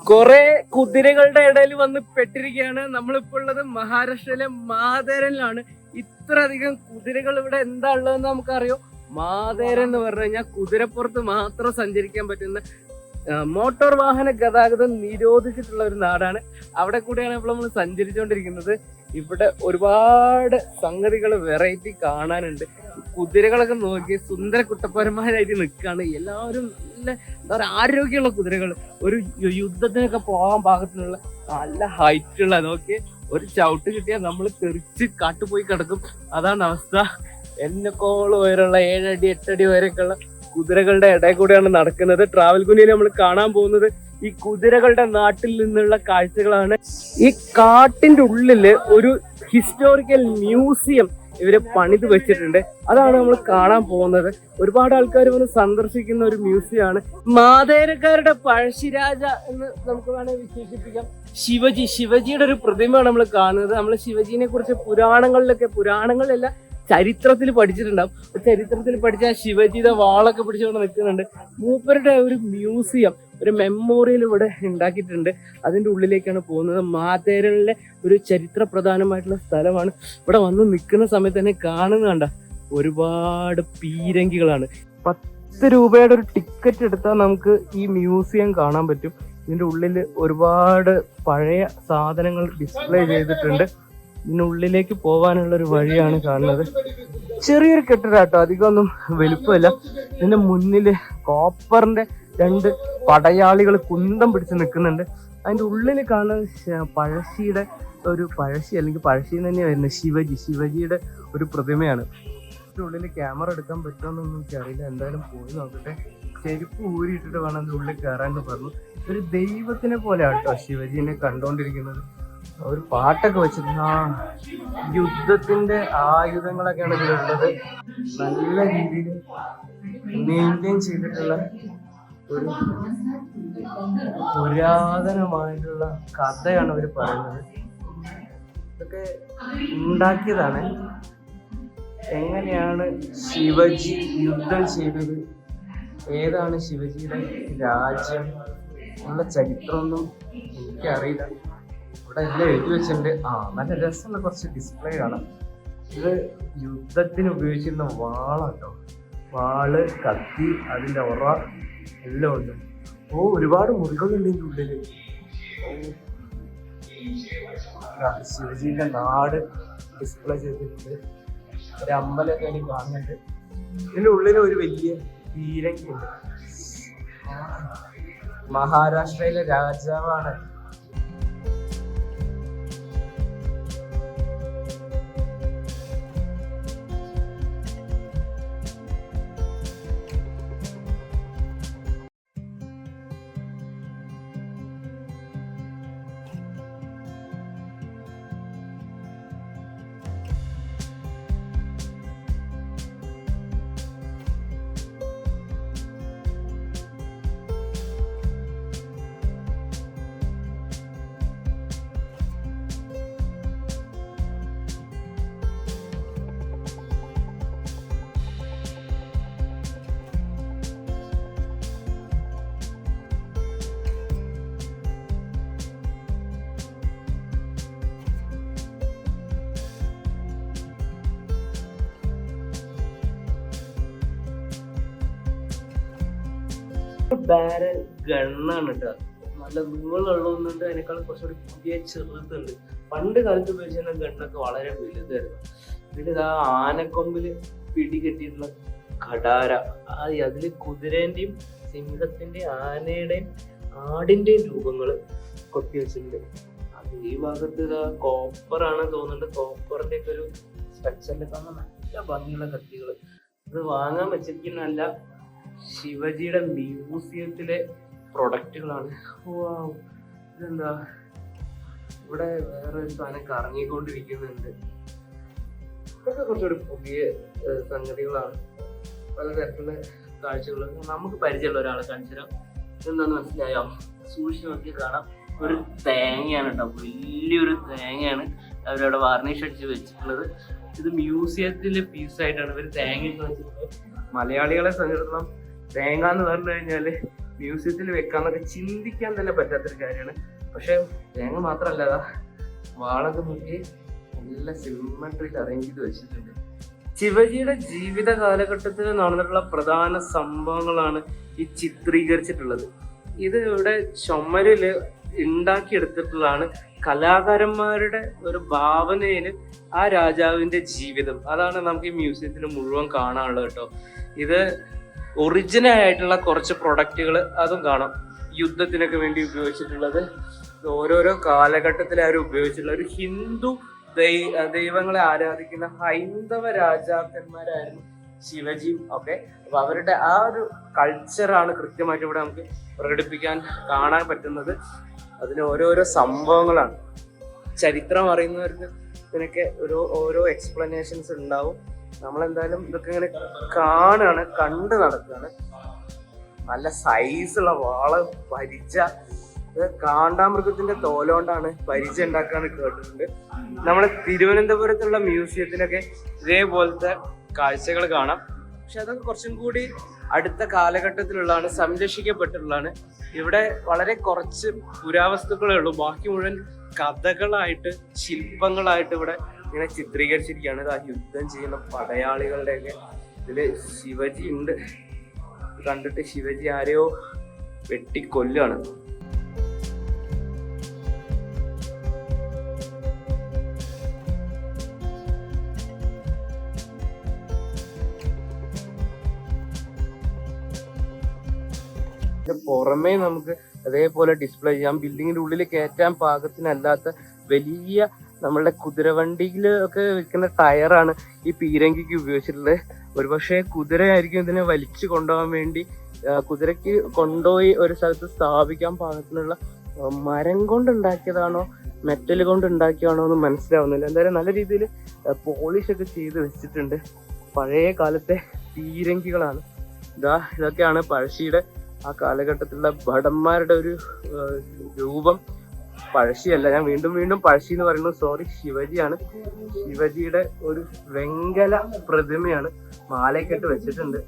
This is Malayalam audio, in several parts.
കുറെ കുതിരകളുടെ ഇടയിൽ വന്ന് പെട്ടിരിക്കുകയാണ്. നമ്മളിപ്പോൾ ഉള്ളത് മഹാരാഷ്ട്രയിലെ മാതേരനിലാണ്. ഇത്ര അധികം കുതിരകൾ ഇവിടെ എന്താ ഉള്ളതെന്ന് നമുക്കറിയോ? മാതേരൻ എന്ന് പറഞ്ഞു കഴിഞ്ഞാൽ കുതിരപ്പുറത്ത് മാത്രം സഞ്ചരിക്കാൻ പറ്റുന്ന മോട്ടോർ വാഹന ഗതാഗതം നിരോധിച്ചിട്ടുള്ള ഒരു നാടാണ്. അവിടെ കൂടെയാണ് ഇപ്പോൾ നമ്മൾ സഞ്ചരിച്ചുകൊണ്ടിരിക്കുന്നത്. ഇവിടെ ഒരുപാട് സംഗതികൾ വെറൈറ്റി കാണാനുണ്ട്. കുതിരകളൊക്കെ നോക്കി സുന്ദര കുട്ടപ്പരന്മാരായിട്ട് നിൽക്കുകയാണ്. എല്ലാവരും നല്ല എന്താ പറയുക ആരോഗ്യമുള്ള കുതിരകൾ. ഒരു യുദ്ധത്തിനൊക്കെ പോകാൻ പാകത്തിനുള്ള നല്ല ഹൈറ്റ് ഉള്ള നോക്കി ഒരു ചവിട്ട് കിട്ടിയാൽ നമ്മൾ തെറിച്ച് കാട്ടുപോയി കിടക്കും. അതാണ് അവസ്ഥ. എന്നെക്കോളം ഉയരമുള്ള ഏഴടി എട്ടടി വരെയൊക്കെ ഉള്ള കുതിരകളുടെ ഇടയിൽ കൂടെയാണ് നടക്കുന്നത്. ട്രാവൽ കുനിയിൽ നമ്മൾ കാണാൻ പോകുന്നത് ഈ കുതിരകളുടെ നാട്ടിൽ നിന്നുള്ള കാഴ്ചകളാണ്. ഈ കാട്ടിന്റെ ഉള്ളിൽ ഒരു ഹിസ്റ്റോറിക്കൽ മ്യൂസിയം ഇവർ പണിത് വെച്ചിട്ടുണ്ട്. അതാണ് നമ്മൾ കാണാൻ പോകുന്നത്. ഒരുപാട് ആൾക്കാർ വന്ന് സന്ദർശിക്കുന്ന ഒരു മ്യൂസിയം ആണ് മാതേരക്കാരുടെ പഴശ്ശിരാജ എന്ന് നമുക്ക് വേണമെങ്കിൽ വിശേഷിപ്പിക്കാം. ശിവജി ശിവജിയുടെ ഒരു പ്രതിമയാണ് നമ്മൾ കാണുന്നത്. നമ്മൾ ശിവജിനെ കുറിച്ച് പുരാണങ്ങളിലൊക്കെ പുരാണങ്ങളിലല്ല ചരിത്രത്തിൽ പഠിച്ചിട്ടുണ്ടാവും. ചരിത്രത്തിൽ പഠിച്ച ശിവജിയുടെ വാളൊക്കെ പിടിച്ചുകൊണ്ട് നിൽക്കുന്നുണ്ട്. മൂപ്പരുടെ ഒരു മ്യൂസിയം. ഒരു മെമ്മോറിയൽ ഇവിടെ ഉണ്ടാക്കിയിട്ടുണ്ട്. അതിന്റെ ഉള്ളിലേക്കാണ് പോകുന്നത്. മാതേരലിലെ ഒരു ചരിത്ര പ്രധാനമായിട്ടുള്ള സ്ഥലമാണ്. ഇവിടെ വന്ന് നിൽക്കുന്ന സമയത്ത് തന്നെ കാണുന്ന കണ്ട ഒരുപാട് പീരങ്കികളാണ്. പത്ത് രൂപയുടെ ഒരു ടിക്കറ്റ് എടുത്താൽ നമുക്ക് ഈ മ്യൂസിയം കാണാൻ പറ്റും. ഇതിന്റെ ഉള്ളിൽ ഒരുപാട് പഴയ സാധനങ്ങൾ ഡിസ്പ്ലേ ചെയ്തിട്ടുണ്ട്. ഇതിനുള്ളിലേക്ക് പോകാനുള്ള ഒരു വഴിയാണ് കാണുന്നത്. ചെറിയൊരു കെട്ടിടാട്ടോ അധികമൊന്നും വലുപ്പമില്ല. ഇതിന്റെ മുന്നിൽ കോപ്പറിന്റെ രണ്ട് പടയാളികൾ കുന്തം പിടിച്ച് നിൽക്കുന്നുണ്ട്. അതിന്റെ ഉള്ളിൽ കാണുന്ന പഴശ്ശിയുടെ ഒരു പഴശ്ശി അല്ലെങ്കിൽ പഴശ്ശി എന്ന് തന്നെയാണ് വരുന്നത് ശിവജി ശിവജിയുടെ ഒരു പ്രതിമയാണ്. ഇതിന്റെ ഉള്ളിൽ ക്യാമറ എടുക്കാൻ പറ്റുമെന്നൊന്നും എനിക്കറിയില്ല എന്തായാലും പോയി നോക്കട്ടെ. ചെരുപ്പ് ഊരിയിട്ടിട്ട് വേണം അതിന്റെ ഉള്ളിൽ കയറാന്ന് പറഞ്ഞു. ഒരു ദൈവത്തിനെ പോലെ ആട്ടോ ശിവജിനെ കണ്ടുകൊണ്ടിരിക്കുന്നത് ഒരു പാട്ടൊക്കെ വെച്ചിട്ട് ആ യുദ്ധത്തിന്റെ ആയുധങ്ങളൊക്കെയാണ് ഇതിലുള്ളത്. നല്ല രീതിയിൽ മെയിന്റെയിൻ ചെയ്തിട്ടുള്ള ഒരു പുരാതനമായിട്ടുള്ള കഥയാണ് അവർ പറയുന്നത്. ഇതൊക്കെ ഉണ്ടാക്കിയതാണ്. എങ്ങനെയാണ് ശിവജി യുദ്ധം ചെയ്തത്? ഏതാണ് ശിവജിയുടെ രാജ്യം? ഉള്ള ചരിത്രമൊന്നും എനിക്കറിയില്ല. ഇവിടെ എല്ലാം എഴുതി വെച്ചിട്ടുണ്ട്. ആ നല്ല രസമുള്ള കുറച്ച് ഡിസ്പ്ലേ കാണാം. ഇത് യുദ്ധത്തിന് ഉപയോഗിച്ചിരുന്ന വാളാട്ടോ. വാൾ കത്തി അതിന്റെ ഒറ എല്ലാം ഉണ്ട്. ഓ ഒരുപാട് മുറികളുണ്ട് എന്റെ ഉള്ളിൽ. ശിവജിന്റെ നാട് ഡിസ്പ്ലേ ചെയ്തിട്ടുണ്ട്. ഒരു അമ്പലമൊക്കെ എനിക്ക് കാണുന്നുണ്ട്. എന്റെ ഉള്ളിൽ ഒരു വലിയ പീരങ്കി ഉണ്ട് മഹാരാഷ്ട്രയിലെ രാജാവാണ് ബാരൽ ഗണ്ണാണ് കേട്ടോ നല്ല നീളമുള്ളതുകൊണ്ട് അതിനേക്കാൾ കുറച്ചുകൂടി പുതിയ ചെറുതുണ്ട്. പണ്ട് കാലത്ത് ഉപയോഗിച്ചിരുന്ന ഗണ്ണൊക്കെ വളരെ വലുതായിരുന്നു. പിന്നെ ഇതാ ആനക്കൊമ്പിൽ പിടി കെട്ടിയിട്ടുള്ള കടാര ആ അതിൽ കുതിരേന്റെയും സിംഹത്തിന്റെയും ആനയുടെയും ആടിന്റെയും രൂപങ്ങൾ കൊത്തി വെച്ചിട്ടുണ്ട്. അത് ഈ ഭാഗത്ത് ഇതാ കോപ്പറാണ് തോന്നുന്നുണ്ട്. കോപ്പറിന്റെ ഒക്കെ ഒരു സ്ട്രക്ചറിൽ കാണുന്ന നല്ല ഭംഗിയുള്ള കത്തികൾ ഇത് വാങ്ങാൻ വെച്ചിരിക്കുന്നല്ല ശിവജിയുടെ മ്യൂസിയത്തിലെ പ്രൊഡക്റ്റുകളാണ്. ഇതെന്താ? ഇവിടെ വേറെ ഒരു സാധനം കറങ്ങിക്കൊണ്ടിരിക്കുന്നുണ്ട്. ഇതൊക്കെ കുറച്ചുകൂടി പുതിയ സംഗതികളാണ്. പലതരത്തിലുള്ള കാഴ്ചകൾ നമുക്ക് പരിചയമുള്ള ഒരാളെ കാണിച്ചുതരാം എന്താന്ന് മനസ്സിലായോ? സൂക്ഷിച്ച് നോക്കി കാണാം. ഒരു തേങ്ങയാണ് കേട്ടോ. വലിയൊരു തേങ്ങയാണ് അവരവിടെ വാർണിഷ് അടിച്ച് വെച്ചിട്ടുള്ളത്. ഇത് മ്യൂസിയത്തിലെ പീസായിട്ടാണ് ഇവർ തേങ്ങ വെച്ചിട്ടുള്ളത്. മലയാളികളെ സംബന്ധിച്ചിടത്തോളം തേങ്ങ എന്ന് പറഞ്ഞു കഴിഞ്ഞാൽ മ്യൂസിയത്തിൽ വെക്കാന്നൊക്കെ ചിന്തിക്കാൻ തന്നെ പറ്റാത്തൊരു കാര്യമാണ്. പക്ഷെ തേങ്ങ മാത്രമല്ല വാളൊക്കെ നോക്കി നല്ല സിമ്മട്രിയിൽ അറേഞ്ച് ചെയ്ത് വെച്ചിട്ടുണ്ട്. ശിവജിയുടെ ജീവിത കാലഘട്ടത്തിൽ നടന്നിട്ടുള്ള പ്രധാന സംഭവങ്ങളാണ് ഈ ചിത്രീകരിച്ചിട്ടുള്ളത്. ഇത് ഇവിടെ ചുമരിൽ ഉണ്ടാക്കിയെടുത്തിട്ടുള്ളതാണ് കലാകാരന്മാരുടെ ഒരു ഭാവനയിൽ ആ രാജാവിന്റെ ജീവിതം. അതാണ് നമുക്ക് ഈ മ്യൂസിയത്തിൽ മുഴുവൻ കാണാനുള്ളത് കേട്ടോ. ഇത് ഒറിജിനൽ ആയിട്ടുള്ള കുറച്ച് പ്രൊഡക്റ്റുകൾ അതും കാണാം. യുദ്ധത്തിനൊക്കെ വേണ്ടി ഉപയോഗിച്ചിട്ടുള്ളത്. ഓരോരോ കാലഘട്ടത്തിൽ അവർ ഉപയോഗിച്ചിട്ടുള്ള ഒരു ഹിന്ദു ദൈ- ദൈവങ്ങളെ ആരാധിക്കുന്ന ഹൈന്ദവ രാജാക്കന്മാരായിരുന്നു ശിവജിയും ഒക്കെ അപ്പൊ അവരുടെ ആ ഒരു കൾച്ചറാണ് കൃത്യമായിട്ട് ഇവിടെ നമുക്ക് പ്രകടിപ്പിക്കാൻ കാണാൻ പറ്റുന്നത്. അതിന് ഓരോരോ സംഭവങ്ങളാണ്. ചരിത്രം അറിയുന്നവർക്ക് ഇതിനൊക്കെ ഒരു ഓരോ എക്സ്പ്ലനേഷൻസ് ഉണ്ടാവും. നമ്മളെന്തായാലും ഇതൊക്കെ ഇങ്ങനെ കാണുകയാണ് കണ്ട് നടക്കുകയാണ്. നല്ല സൈസുള്ള വാള പരിച കാണ്ടാമൃഗത്തിന്റെ തോലോണ്ടാണ് പരിച ഉണ്ടാക്കാന്ന് കേട്ടിട്ടുണ്ട്. നമ്മളെ തിരുവനന്തപുരത്തുള്ള മ്യൂസിയത്തിലൊക്കെ ഇതേപോലത്തെ കാഴ്ചകൾ കാണാം. പക്ഷെ അതൊക്കെ കുറച്ചും കൂടി അടുത്ത കാലഘട്ടത്തിലുള്ളതാണ് സംരക്ഷിക്കപ്പെട്ടിട്ടുള്ളതാണ്. ഇവിടെ വളരെ കുറച്ച് പുരാവസ്തുക്കളേ ഉള്ളൂ. ബാക്കി മുഴുവൻ കഥകളായിട്ട് ശില്പങ്ങളായിട്ട് ഇവിടെ ഇങ്ങനെ ചിത്രീകരിച്ചിരിക്കുകയാണ്. ആ യുദ്ധം ചെയ്യുന്ന പടയാളികളുടെയൊക്കെ ഇതിൽ ശിവജി ഉണ്ട്. കണ്ടിട്ട് ശിവജി ആരെയോ വെട്ടിക്കൊല്ലാണ് പുറമേ നമുക്ക് അതേപോലെ ഡിസ്പ്ലേ ചെയ്യാം. ബിൽഡിങ്ങിന്റെ ഉള്ളിൽ കയറ്റാൻ പാകത്തിനല്ലാത്ത വലിയ നമ്മളുടെ കുതിരവണ്ടിയിൽ ഒക്കെ വെക്കുന്ന ടയറാണ് ഈ പീരങ്കിക്ക് ഉപയോഗിച്ചിട്ടുള്ളത്. ഒരുപക്ഷെ കുതിരയായിരിക്കും ഇതിനെ വലിച്ചു കൊണ്ടുപോകാൻ വേണ്ടി കുതിരയ്ക്ക് കൊണ്ടുപോയി ഒരു സ്ഥലത്ത് സ്ഥാപിക്കാൻ പാകത്തിനുള്ള മരം കൊണ്ടുണ്ടാക്കിയതാണോ മെറ്റൽ കൊണ്ട് ഉണ്ടാക്കിയതാണോ എന്ന് മനസ്സിലാവുന്നില്ല. എന്തായാലും നല്ല രീതിയിൽ പോളിഷ് ഒക്കെ ചെയ്ത് വെച്ചിട്ടുണ്ട്. പഴയ കാലത്തെ പീരങ്കികളാണ്. ഇതാ ഇതൊക്കെയാണ് പഴശ്ശിയുടെ ആ കാലഘട്ടത്തിലുള്ള ഭടന്മാരുടെ ഒരു രൂപം. പഴശ്ശിയല്ല ഞാൻ വീണ്ടും വീണ്ടും പഴശ്ശി എന്ന് പറയുന്നു. സോറി ശിവജിയാണ്. ശിവജിയുടെ ഒരു വെങ്കല പ്രതിമയാണ് മാലയ്ക്കെട്ട് വെച്ചിട്ടുണ്ട്.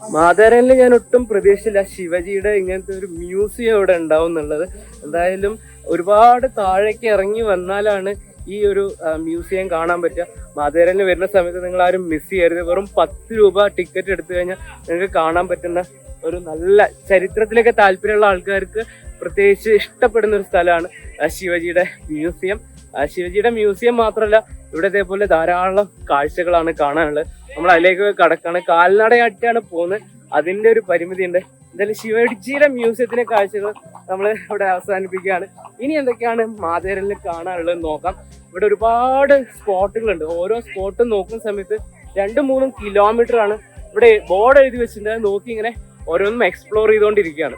മാതാരനിൽ ഞാൻ ഒട്ടും പ്രതീക്ഷിച്ചില്ല ശിവജിയുടെ ഇങ്ങനത്തെ ഒരു മ്യൂസിയം ഇവിടെ ഉണ്ടാവും എന്നുള്ളത്. എന്തായാലും ഒരുപാട് താഴേക്ക് ഇറങ്ങി വന്നാലാണ് ഈ ഒരു മ്യൂസിയം കാണാൻ പറ്റുക. മാതേരന് വരുന്ന സമയത്ത് നിങ്ങൾ ആരും മിസ് ചെയ്യരുത്. വെറും പത്ത് രൂപ ടിക്കറ്റ് എടുത്തു കഴിഞ്ഞാൽ നിങ്ങൾക്ക് കാണാൻ പറ്റുന്ന ഒരു നല്ല ചരിത്രത്തിലൊക്കെ താല്പര്യമുള്ള ആൾക്കാർക്ക് പ്രത്യേകിച്ച് ഇഷ്ടപ്പെടുന്ന ഒരു സ്ഥലമാണ് ശിവജിയുടെ മ്യൂസിയം ശിവജിയുടെ മ്യൂസിയം മാത്രമല്ല ഇവിടെ ഇതേപോലെ ധാരാളം കാഴ്ചകളാണ് കാണാനുള്ളത്. നമ്മൾ അതിലേക്ക് കടക്കാണ്. കാൽനടയായിട്ടാണ് പോകുന്നത്. അതിന്റെ ഒരു പരിമിതി ഉണ്ട് എന്തായാലും ശിവജിയുടെ മ്യൂസിയത്തിലെ കാഴ്ചകൾ നമ്മൾ ഇവിടെ അവസാനിപ്പിക്കുകയാണ്. ഇനി എന്തൊക്കെയാണ് മാതേരലിൽ കാണാനുള്ളത് നോക്കാം. ഇവിടെ ഒരുപാട് സ്പോട്ടുകളുണ്ട്. ഓരോ സ്പോട്ടും നോക്കുന്ന സമയത്ത് രണ്ടും മൂന്നും കിലോമീറ്റർ ആണ്. ഇവിടെ ബോർഡ് എഴുതി വെച്ചിട്ടുണ്ട്. നോക്കി ഇങ്ങനെ ഓരോന്നും എക്സ്പ്ലോർ ചെയ്തുകൊണ്ടിരിക്കുകയാണ്.